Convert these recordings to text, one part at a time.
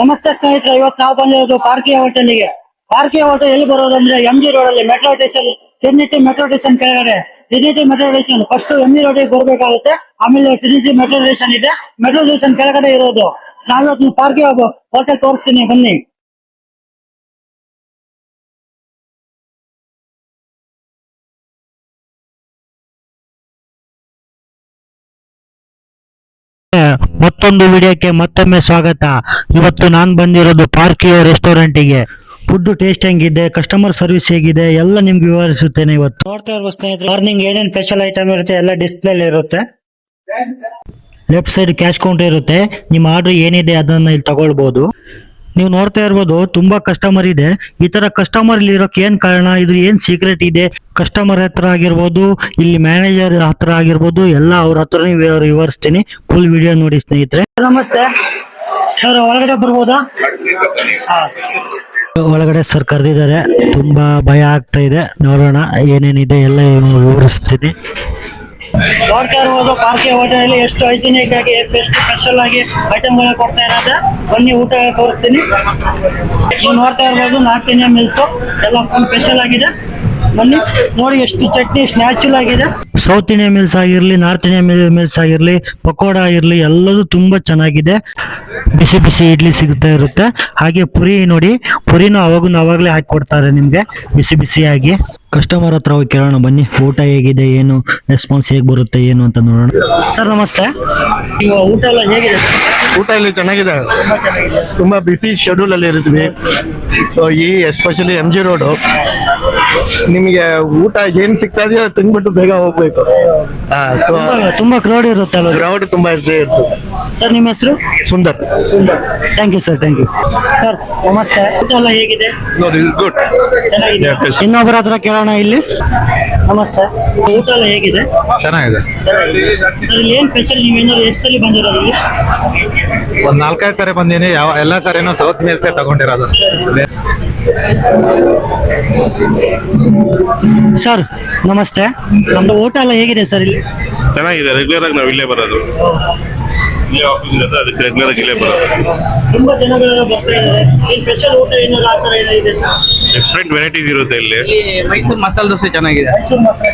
ನಮಸ್ತೆ ಸ್ನೇಹಿತರೆ, ಇವತ್ತು ನಾವು ಬಂದಿರೋದು ಪಾರ್ಕಿಯ ಹೋಟೆಲ್ಗೆ. ಪಾರ್ಕಿಯ ಹೋಟೆಲ್ ಎಲ್ಲಿ ಬರೋದು ಅಂದ್ರೆ ಎಂ ಜಿ ರೋಡ್ ಅಲ್ಲಿ metro station Trinity metro station ಕೆಳಗಡೆ. Trinity metro station first M G ರೋಡಿಗೆ ಬರಬೇಕಾಗುತ್ತೆ ಆಮೇಲೆ ಟ್ರಿನಿಟಿ ಮೆಟ್ರೋ ಸ್ಟೇಷನ್ ಇದೆ. ಮೆಟ್ರೋ ಸ್ಟೇಷನ್ ಕೆಳಗಡೆ ಇರೋದು. ನಾವಿವತ್ತು ಪಾರ್ಕಿಯ ಹೋಟೆಲ್ ತೋರಿಸ್ತೀನಿ, ಬನ್ನಿ. ಮತ್ತೊಂದು ವಿಡಿಯೋಕ್ಕೆ ಮತ್ತೊಮ್ಮೆ ಸ್ವಾಗತ. ಇವತ್ತು ನಾನು ಬಂದಿರೋದು ಪಾರ್ಕಿಯೋ ರೆಸ್ಟೋರೆಂಟಿಗೆ. ಫುಡ್ ಟೇಸ್ಟ್ ಹೆಂಗಿದೆ, ಕಸ್ಟಮರ್ ಸರ್ವಿಸ್ ಹೇಗಿದೆ, ಎಲ್ಲ ನಿಮ್ಗೆ ವಿವರಿಸುತ್ತೇನೆ ಇವತ್ತು. ನೋಡ್ತಾ ಇರುವ ಸ್ನೇಹಿತರೆ, ಮಾರ್ನಿಂಗ್ ಏನೇನ್ ಸ್ಪೆಷಲ್ ಐಟಮ್ ಇರುತ್ತೆ ಎಲ್ಲ ಡಿಸ್ಪ್ಲೇ ಇರುತ್ತೆ. ಲೆಫ್ಟ್ ಸೈಡ್ ಕ್ಯಾಶ್ ಕೌಂಟರ್ ಇರುತ್ತೆ, ನಿಮ್ಮ ಆರ್ಡರ್ ಏನಿದೆ ಅದನ್ನ ಇಲ್ಲಿ ತಗೊಳ್ಬಹುದು ನೀವು ನೋಡ್ತಾ ಇರ್ಬೋದು ತುಂಬಾ ಕಸ್ಟಮರ್ ಇದೆ. ಈ ತರ ಕಸ್ಟಮರ್ ಇಲ್ಲಿ ಇರೋಕೆ ಏನ್ ಕಾರಣ? ಇದು ಏನ್ ಸೀಕ್ರೆಟ್ ಇದೆ? ಕಸ್ಟಮರ್ ಹತ್ರ ಆಗಿರ್ಬೋದು ಇಲ್ಲಿ ಮ್ಯಾನೇಜರ್ ಹತ್ರ ಆಗಿರ್ಬೋದು ಎಲ್ಲ ಅವ್ರ ಹತ್ರ ವಿವರಿಸ್ತೀನಿ. ಫುಲ್ ವಿಡಿಯೋ ನೋಡಿ ಸ್ನೇಹಿತರೆ. ನಮಸ್ತೆ. ಸರ್ ಒಳಗಡೆ ಬರ್ಬೋದಾ? ಒಳಗಡೆ ಸರ್ ಕರೆದಿದ್ದಾರೆ. ತುಂಬಾ ಭಯ ಆಗ್ತಾ ಇದೆ. ನೋಡೋಣ ಏನೇನಿದೆ ಎಲ್ಲ ವಿವರಿಸ್ತೀನಿ. ನೋಡ್ತಾ ಇರ್ಬೋದು, ಪಾರ್ಕಿ ಹೋಟೆಲ್ ಎಷ್ಟು ಹೈಜಿನಿಕ್ ಆಗಿ ಎಷ್ಟು ಸ್ಪೆಷಲ್ ಆಗಿ ಐಟಮ್ಗಳನ್ನ ಕೊಡ್ತಾ ಇರೋದ, ಬನ್ನಿ ಊಟ ತೋರಿಸ್ತೀನಿ. ನೀವು ನೋಡ್ತಾ ಇರ್ಬೋದು ನಾರ್ತ್ ಇಂಡಿಯನ್ ಮಿಲ್ಸ್ ಎಲ್ಲ ಸ್ಪೆಷಲ್ ಆಗಿದೆ. ಬನ್ನಿ, ನೋಡಿ ಎಷ್ಟು ಚಟ್ನಿ ನ್ಯಾಚುರಲ್ ಆಗಿದೆ. ಸೌತ್ ಇಂಡಿಯನ್ ಮಿಲ್ಸ್ ಆಗಿರ್ಲಿ ನಾರ್ತ್ ಇಂಡಿಯನ್ ಮಿಲ್ಸ್ ಆಗಿರ್ಲಿ, ಪಕೋಡ ಆಗಿರ್ಲಿ, ಎಲ್ಲದೂ ತುಂಬಾ ಚೆನ್ನಾಗಿದೆ. ಬಿಸಿ ಬಿಸಿ ಇಡ್ಲಿ ಸಿಗ್ತಾ ಇರುತ್ತೆ. ಹಾಗೆ ಪುರಿ ನೋಡಿ, ಪುರಿನೂ ಅವಾಗೂ ಅವಾಗಲೇ ಹಾಕಿ ಕೊಡ್ತಾರೆ ನಿಮ್ಗೆ, ಬಿಸಿ ಬಿಸಿಯಾಗಿ. ಕಸ್ಟಮರ್ ಹತ್ರ ಹೋಗಿ ಕೇಳೋಣ ಬನ್ನಿ. ಊಟ ಹೇಗಿದೆ ಏನು ರೆಸ್ಪಾನ್ಸ್ ಹೇಗೆ ಬರುತ್ತೆ ಏನು ಅಂತ ನೋಡೋಣ. ಸರ್ ನಮಸ್ತೆ. ಈಗ ಊಟ ಎಲ್ಲ ಹೇಗಿದೆ? ಊಟ ಇಲ್ಲಿ ಚೆನ್ನಾಗಿದೆ. ತುಂಬಾ ಬಿಸಿ ಶೆಡ್ಯೂಲ್ ಅಲ್ಲಿ ಇರ್ತೀವಿ ಸೊ ಈ ಎಸ್ಪೆಷಲಿ ಎಂ ಜಿ ರೋಡು ನಿಮಗೆ ಊಟ ಏನು ಸಿಗ್ತಾ ಇದೆಯೋ ತಿನ್ಬಿಟ್ಟು ಬೇಗ ಹೋಗ್ಬೇಕು. ಸೊ ತುಂಬಾ- ಕ್ರೌಡ್ ಇರುತ್ತೆ ಅಲ್ವಾ ಕ್ರೌಡ್ ತುಂಬಾ ಇರ್ತದೆ ಇರ್ತದೆ. ಸರ್ ನಿಮ್ಮ ಹೆಸರು? Sundar. Thank you sir thank you sir ನಮಸ್ತೆ. ಊಟ ಎಲ್ಲ ಹೇಗಿದೆ? ಗುಡ್ ಚೆನ್ನಾಗಿದೆ. ಇನ್ನೊಬ್ಬರ ಹತ್ರ ಕೇಳೋಣ ಇಲ್ಲಿ. ನಮಸ್ತೆ. ಊಟ ಎಲ್ಲ ಹೇಗಿದೆ? ಚೆನ್ನಾಗಿದೆ. ಸರ್ ಇಲ್ಲಿ ಏನ್ ಸ್ಪೆಷಲ್ ನೀವು ಏನಾದ್ರು ಎಷ್ಟು ಸಲ ಬಂದಿರೋದು ಇಲ್ಲಿ? ಒಂದ್ ನಾಲ್ಕೈದು ಸರಿ ಬಂದೀನಿ. ಯಾವ ಎಲ್ಲಾ ಸರಿನೂ ಸೌತ್ ಮೀಲ್ಸೇ ತಗೊಂಡಿರೋದು. ಸರ್ ನಮಸ್ತೆ. ನಮ್ದು ಊಟ ಎಲ್ಲ ಹೇಗಿದೆ ಸರ್ ಇಲ್ಲಿ? ಚೆನ್ನಾಗಿದೆ. ರೆಗ್ಯುಲರ್ ಆಗಿ ನಾವು ಇಲ್ಲೇ ಬರೋದು. ಇಲ್ಲೇ ಆಫೀಸ್ ಇರುತ್ತೆ ಅದಕ್ಕೆ ರೆಗ್ಯುಲರ್ ಇಲ್ಲೇ ಬರೋದು. ಡಿಫ್ರೆಂಟ್ ವೆರೈಟೀಸ್ ಇರುತ್ತೆ ಇಲ್ಲಿ. ಮೈಸೂರು ಮಸಾಲೆ ದೋಸೆ ಚೆನ್ನಾಗಿದೆ. ಮೈಸೂರು ಮಸಾಲೆ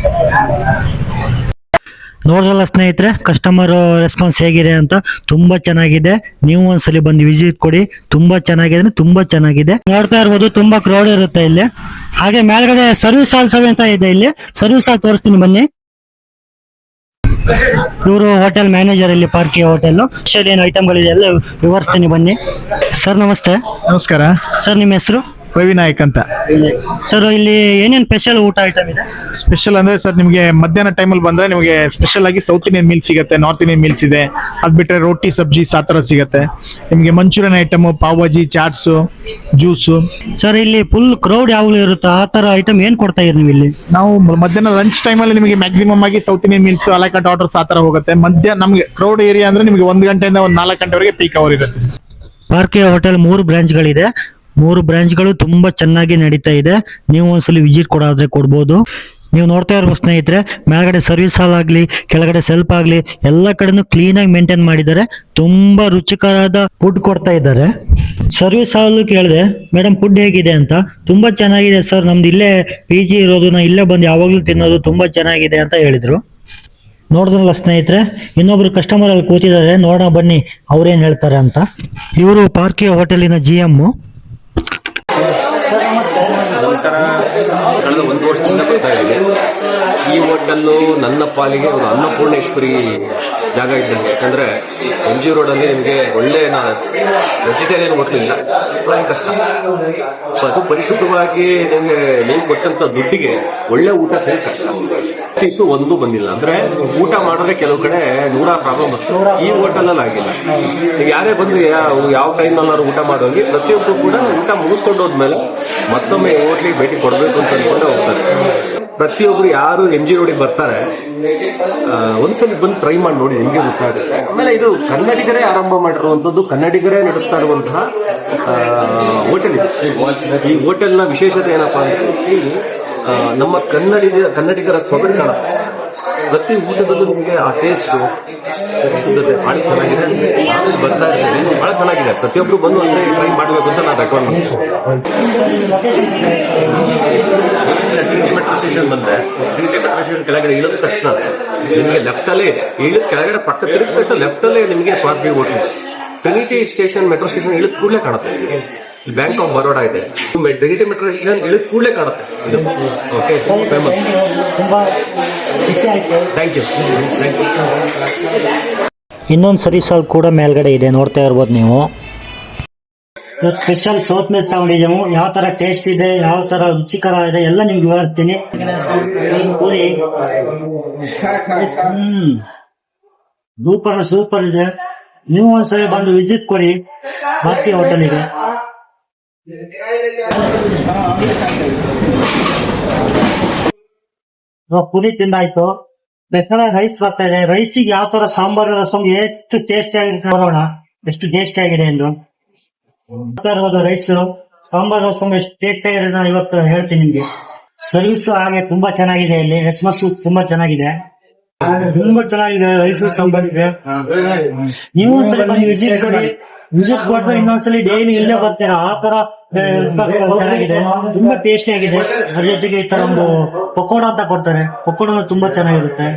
ನೋಡಲ್ಲ ಸ್ನೇಹಿತರೆ ಕಸ್ಟಮರ್ ರೆಸ್ಪಾನ್ಸ್ ಹೇಗಿದೆ ಅಂತ ತುಂಬಾ ಚೆನ್ನಾಗಿದೆ. ನೀವು ಒಂದ್ಸಲಿ ಬಂದು ವಿಸಿಟ್ ಕೊಡಿ. ತುಂಬಾ ಚೆನ್ನಾಗಿದೆ ತುಂಬಾ ಚೆನ್ನಾಗಿದೆ. ನೋಡ್ತಾ ಇರ್ಬೋದು ತುಂಬಾ ಕ್ರೌಡ್ ಇರುತ್ತೆ ಇಲ್ಲಿ. ಹಾಗೆ ಮೇಲ್ಗಡೆ ಸರ್ವಿಸ್ ಹಾಲ್ ಸವೆ ಅಂತ ಇದೆ ಇಲ್ಲಿ. ಸರ್ವಿಸ್ ಹಾಲ್ ತೋರಿಸ್ತೀನಿ ಬನ್ನಿ. ಇವರು ಹೋಟೆಲ್ ಮ್ಯಾನೇಜರ್ ಇಲ್ಲಿ ಪಾರ್ಕಿ ಹೋಟೆಲ್ ಸ್ಪೆಷಲ್ ಏನು ಐಟಮ್ಗಳಿದೆ ಎಲ್ಲ ವಿವರಿಸ್ತೀನಿ ಬನ್ನಿ. ಸರ್ ನಮಸ್ತೆ. ನಮಸ್ಕಾರ. ಸರ್ ನಿಮ್ಮ ಹೆಸರು? ರವಿ ನಾಯಕ್ ಅಂತ. ಸರ್ ಇಲ್ಲಿ ಏನೇನು ಸ್ಪೆಷಲ್ ಊಟ ಐಟಮ್ ಇದೆ? ಸ್ಪೆಷಲ್ ಅಂದ್ರೆ ಸರ್ ನಿಮಗೆ ಮಧ್ಯಾಹ್ನ ಟೈಮಲ್ಲಿ ಬಂದ್ರೆ ನಿಮಗೆ ಸ್ಪೆಷಲ್ ಆಗಿ ಸೌತ್ ಇಂಡಿಯನ್ ಮೀಲ್ ಸಿಗುತ್ತೆ ನಾರ್ತ್ ಇಂಡಿಯನ್ ಮೀಲ್ಸ್ ಇದೆ. ಅದ್ ಬಿಟ್ರೆ ರೋಟಿ ಸಬ್ಜಿ ಸಾತರ ಥರ ಸಿಗುತ್ತೆ. ನಿಮಗೆ Manchurian item pav bhaji chaats juice sir ಇಲ್ಲಿ ಫುಲ್ ಕ್ರೌಡ್ ಯಾವಾಗಲೂ ಇರುತ್ತೆ? ಆ ತರ ಐಟಮ್ ಏನ್ ಕೊಡ್ತಾ ಇರಿ ನೀವು ಇಲ್ಲಿ? ನಾವು ಮಧ್ಯಾಹ್ನ ಲಂಚ್ ಟೈಮಲ್ಲಿ ನಿಮಗೆ ಮ್ಯಾಕ್ಸಿಮಮ್ ಆಗಿ south Indian meals a la carte orders ಆ ಥರ ಹೋಗುತ್ತೆ. ಮಧ್ಯಾಹ್ನ ನಮಗೆ ಕ್ರೌಡ್ ಏರಿಯಾ ಅಂದ್ರೆ ನಿಮಗೆ ಒಂದು ಗಂಟೆಯಿಂದ ಒಂದು ನಾಲ್ಕು ಗಂಟೆವರೆಗೆ ಪೀಕ್ ಅವರ್ ಇರುತ್ತೆ ಸರ್ ಪಾರ್ಕೆ ಹೋಟೆಲ್ ಮೂರು ಬ್ರಾಂಚ್ಗಳಿದೆ ಮೂರು ಬ್ರಾಂಚ್ಗಳು ತುಂಬಾ ಚೆನ್ನಾಗಿ ನಡೀತಾ ಇದೆ. ನೀವು ಒಂದ್ಸಲಿ ವಿಸಿಟ್ ಕೊಡಾದ್ರೆ ಕೊಡ್ಬೋದು. ನೀವು ನೋಡ್ತಾ ಇರ್ಬೋದು ಸ್ನೇಹಿತರೆ, ಮೇಲ್ಗಡೆ ಸರ್ವಿಸ್ ಹಾಲ್ ಆಗಲಿ, ಕೆಳಗಡೆ ಸೆಲ್ಫ್ ಆಗಲಿ, ಎಲ್ಲ ಕಡೆನೂ ಕ್ಲೀನ್ ಆಗಿ ಮೇಂಟೈನ್ ಮಾಡಿದ್ದಾರೆ. ತುಂಬಾ ರುಚಿಕರಾದ ಫುಡ್ ಕೊಡ್ತಾ ಇದ್ದಾರೆ. ಸರ್ವಿಸ್ ಹಾಲ್ ಕೇಳಿದೆ ಮೇಡಮ್ ಫುಡ್ ಹೇಗಿದೆ ಅಂತ? ತುಂಬಾ ಚೆನ್ನಾಗಿದೆ ಸರ್, ನಮ್ದು ಇಲ್ಲೇ ಪಿ ಜಿ ಇರೋದು, ನಾ ಇಲ್ಲೇ ಬಂದು ಯಾವಾಗಲೂ ತಿನ್ನೋದು ತುಂಬಾ ಚೆನ್ನಾಗಿದೆ ಅಂತ ಹೇಳಿದ್ರು. ನೋಡಿದ್ರಲ್ಲ ಸ್ನೇಹಿತರೆ, ಇನ್ನೊಬ್ರು ಕಸ್ಟಮರ್ ಅಲ್ಲಿ ಕೂತಿದ್ದಾರೆ, ನೋಡೋಣ ಬನ್ನಿ ಅವ್ರೇನ್ ಹೇಳ್ತಾರೆ ಅಂತ. ಇವರು ಪಾರ್ಕಿ ಹೋಟೆಲಿನ ಜಿ ಎಂ ನಮಸ್ಕಾರ ಕಳೆದ ಒಂದು ವರ್ಷದಿಂದ ಬರ್ತಾ ಇದ್ದೀವಿ ಈ ಹೋಟೆಲ್ಲು ನನ್ನ ಪಾಲಿಗೆ ಒಂದು ಅನ್ನಪೂರ್ಣೇಶ್ವರಿ ಜಾಗ ಇದ್ದಂಗೆ ಯಾಕಂದ್ರೆ ಎಂ ಜಿ ರೋಡಲ್ಲಿ ನಿಮಗೆ ಒಳ್ಳೆ ವೆಜಿಟೇರಿಯನ್ ಹೋಟ್ಲು ಇಲ್ಲ. ಕಷ್ಟ. ಸೊ ಅದು ಪರಿಶುದ್ಧವಾಗಿ ನಿಮಗೆ ನೀವು ಕೊಟ್ಟಂತ ದುಡ್ಡಿಗೆ ಒಳ್ಳೆ ಊಟ ಸರಿ ಕಷ್ಟ. ಒಂದು ಬಂದಿಲ್ಲ. ಅಂದ್ರೆ ಊಟ ಮಾಡಿದ್ರೆ ಕೆಲವು ಕಡೆ ನೂರ ಪ್ರಾಬ್ಲಮ್ ಈ ಹೋಟೆಲಲ್ಲಿ ಆಗಿಲ್ಲ. ನೀವು ಯಾರೇ ಬಂದು ಯಾವ ಯಾವ ಟೈಮಲ್ಲಾದ್ರು ಊಟ ಮಾಡೋಗಿ ಪ್ರತಿಯೊಬ್ಬರು ಕೂಡ ಊಟ ಮುಗಿಸ್ಕೊಂಡು ಹೋದ್ಮೇಲೆ ಮತ್ತೊಮ್ಮೆ ಹೋಟ್ಲಿಗೆ ಭೇಟಿ ಕೊಡಬೇಕು ಅಂತ ಅನ್ಕೊಂಡೆ ಹೋಗ್ತಾರೆ. ಪ್ರತಿಯೊಬ್ರು ಯಾರು ಎಂ ಜಿ ರೋಡಿಗೆ ಬರ್ತಾರೆ ಒಂದ್ಸಲ ಬಂದು ಟ್ರೈ ಮಾಡಿ ನೋಡಿ ನಿಮಗೆ ಗೊತ್ತಾಗುತ್ತೆ. ಆಮೇಲೆ ಇದು ಕನ್ನಡಿಗರೇ ಆರಂಭ ಮಾಡಿರುವಂತದ್ದು ಕನ್ನಡಿಗರೇ ನಡೆಸ್ತಾ ಇರುವಂತಹ ಹೋಟೆಲ್ ಇದೆ. ಈ ಹೋಟೆಲ್ನ ವಿಶೇಷತೆ ಏನಪ್ಪಾ ಅಂದ್ರೆ ನಮ್ಮ ಕನ್ನಡಿಗ, ಕನ್ನಡಿಗರ ಸೊಗಡು ಪ್ರತಿ ಊಟದಲ್ಲೂ ನಿಮಗೆ ಆ ಟೇಸ್ಟ್ ಬಹಳ ಚೆನ್ನಾಗಿದೆ. ನಾನು ಬರ್ತಾ ಇದೆ ಬಹಳ ಚೆನ್ನಾಗಿದೆ. ಪ್ರತಿಯೊಬ್ರು ಬಂದು ಅಂದ್ರೆ ಟ್ರೈ ಮಾಡಬೇಕು ಅಂತ ನಾನು ರೆಕಮೆಂಡ್ ಮಾಡ್ತೀನಿ ಸ್ಟೇಷನ್ ಕೆಳಗಡೆ ಇಳಿದ ತಕ್ಷಣ ನಿಮಗೆ ಲೆಫ್ಟ್ ಅಲ್ಲೇ, ಇಳಿದ ಕೆಳಗಡೆ ಪಕ್ಕ ತಿರುಗಿದ ತಕ್ಷಣ ಲೆಫ್ಟ್ ಅಲ್ಲೇ ನಿಮಗೆ party hotel Trinity station metro station ಇಳಿದ ಕೂಡಲೇ ಕಾಣುತ್ತೆ. ಬ್ಯಾಂಕ್ ಆಫ್ ಬರೋಡಾ ಇದೆ. ಟ್ರಿನಿಟಿ ಮೆಟ್ರೋ ಇಳಿದ ಕೂಡಲೇ ಕಾಣುತ್ತೆ. Okay thank you thank you ಇನ್ನೊಂದು ಕೂಡ ಮೇಲ್ಗಡೆ ಇದೆ. ನೋಡ್ತಾ ಇರ್ಬೋದು ನೀವು. ಇವತ್ತು ಸ್ಪೆಷಲ್ ಸೌತ್ ಮೆಸ್ ತಗೊಂಡಿದ್ದೆವು. ಯಾವ ತರ ಟೇಸ್ಟ್ ಇದೆ, ಯಾವ ತರ ರುಚಿಕರ ಇದೆ, ಎಲ್ಲ ನಿಮ್ಗೆ ವಿವರಿಸ್ತೀನಿ. ಹ್ಮ್. ಸೂಪರ್ ಸೂಪರ್ ಇದೆ. ನೀವು ಒಂದ್ಸಲ ಬಂದು ವಿಸಿಟ್ ಕೊಡಿ. ಭಾರತೀಯ ಹೋಟೆಲಿಗೆ. ಪುರಿ ತಿಂದಾಯ್ತು. ಸ್ಪೆಷಲ್ ರೈಸ್ ಬರ್ತಾ ಇದೆ. ರೈಸಿಗೆ ಯಾವ ತರ ಸಾಂಬಾರು ರಸಂ ಎಷ್ಟು ಟೇಸ್ಟಿ ಆಗಿರುತ್ತೆ ನೋಡೋಣ ಎಷ್ಟು ಟೇಸ್ಟಿ ಆಗಿದೆ ಎಂದು. ರೈಸ್ ಸಾಂಬಾರ್ ರಸಂ ಎಷ್ಟು ಟೇಸ್ಟಿ ಆಗಿದೆ ನಾನು ಇವತ್ತು ಹೇಳ್ತೀನಿ ನಿಮ್ಗೆ. ಸರ್ವಿಸ್ ಹಾಗೆ ತುಂಬಾ ಚೆನ್ನಾಗಿದೆ ಇಲ್ಲಿ. ಎಸ್ಮಸ್ ತುಂಬಾ ಚೆನ್ನಾಗಿದೆ. ತುಂಬಾ ಚೆನ್ನಾಗಿದೆ ರೈಸ್ ಇದೆ ನೀವು ಸರಿ ಬಂದು ವಿಸಿಟ್ ಕೊಡಿ. ವಿಸಿಟ್ ಕೊಟ್ಟು ಇನ್ನೊಂದ್ಸಲಿ ಡೈಲಿ ಇಲ್ಲೇ ಬರ್ತೀರಾ? ಆ ತರ ತುಂಬಾ ಟೇಸ್ಟಿ ಆಗಿದೆ. ಅದ್ರ ಜೊತೆಗೆ ಈ ತರ ಒಂದು ಪಕೋಡ ಅಂತ ಕೊಡ್ತಾರೆ. ಪಕೋಡ ತುಂಬಾ ಚೆನ್ನಾಗಿರುತ್ತೆ.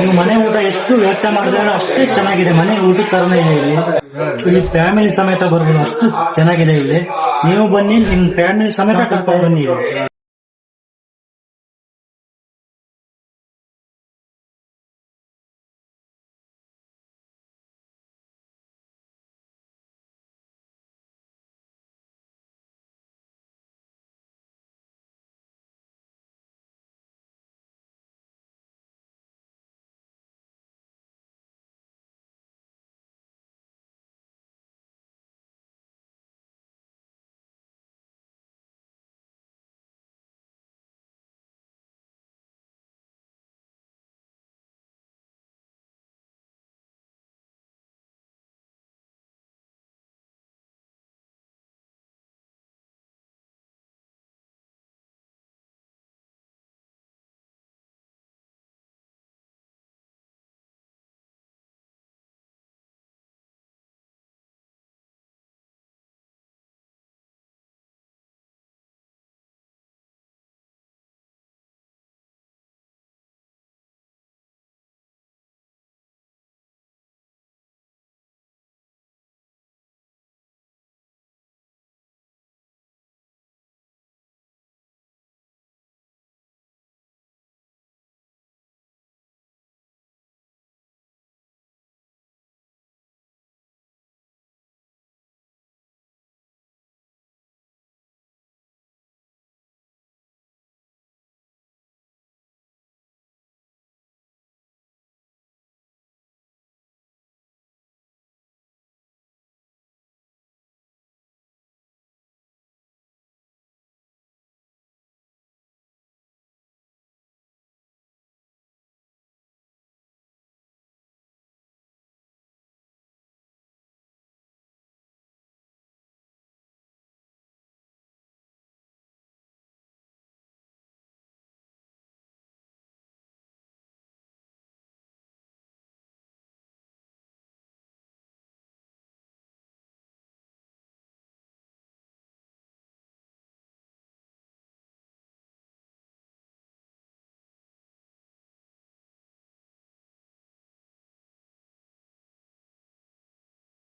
ನೀವು ಮನೆ ಊಟ ಎಷ್ಟು ವ್ಯವಸ್ಥೆ ಮಾಡಿದ್ರೆ ಅಷ್ಟು ಚೆನ್ನಾಗಿದೆ. ಮನೆ ಊಟದ ತರನೇ ಇದೆ ಇಲ್ಲಿ. ಇಲ್ಲಿ ಫ್ಯಾಮಿಲಿ ಸಮೇತ ಬರ್ಬೋದು. ಅಷ್ಟು ಚೆನ್ನಾಗಿದೆ ಇಲ್ಲಿ. ನೀವು ಬನ್ನಿ, ನಿಮ್ ಫ್ಯಾಮಿಲಿ ಸಮೇತ ಕರ್ಕೊಂಡು ಬನ್ನಿ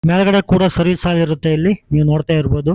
ಮೇಲ್ಗಡೆ ಕೂಡ ಸರ್ವಿಸ್ ಆಗಿರುತ್ತೆ ಇಲ್ಲಿ. ನೀವು ನೋಡ್ತಾ ಇರ್ಬೋದು.